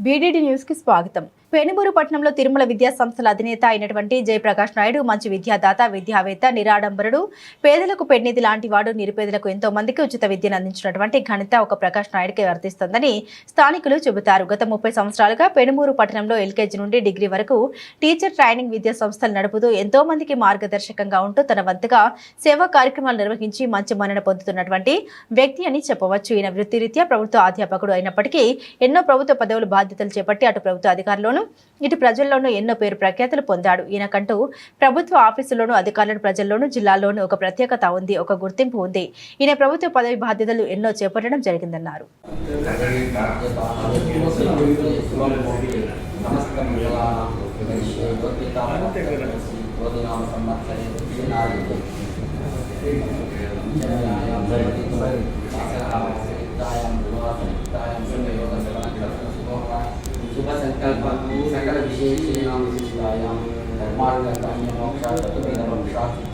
BDD న్యూస్కి స్వాగతం. పెనుమూరు పట్టణంలో తిరుమల విద్యా సంస్థల అధినేత అయినటువంటి జయప్రకాష్ నాయుడు మంచి విద్యాదాత విద్యావేత్త నిరాడంబరుడు పేదలకు పెన్నిధి లాంటి వాడు నిరుపేదలకు ఎంతో మందికి ఉచిత విద్యను అందించినటువంటి ఘనత ఒక ప్రకాష్ నాయుడికి వర్తిస్తుందని స్థానికులు చెబుతారు. గత ముప్పై సంవత్సరాలుగా పెనుమూరు పట్టణంలో ఎల్కేజీ నుండి డిగ్రీ వరకు టీచర్ ట్రైనింగ్ విద్యా సంస్థలు నడుపుతూ ఎంతో మందికి మార్గదర్శకంగా ఉంటూ తన వంతుగా సేవా కార్యక్రమాలు నిర్వహించి మంచి మన్నన పొందుతున్నటువంటి వ్యక్తి అని చెప్పవచ్చు. ఈయన వృత్తిరీత్యా ప్రభుత్వ అధ్యాపకుడు అయినప్పటికీ ఎన్నో ప్రభుత్వ పదవులు బాధ్యతలు చేపట్టి అటు ప్రభుత్వ అధికారుల్లోనూ ఇటు ప్రజల్లోనూ ఎన్నో పేరు ప్రఖ్యాతులు పొందాడు. ఈయనకంటూ ప్రభుత్వ ఆఫీసులోనూ అధికారులను ప్రజల్లోనూ జిల్లాల్లోనూ ఒక ప్రత్యేకత ఉంది ఒక గుర్తింపు ఉంది. ఈయన ప్రభుత్వ పదవి బాధ్యతలు ఎన్నో చేపట్టడం జరిగిందన్నారు. శుభ kalau bisa ini yang bisa yang dermar dan kami tidak mau.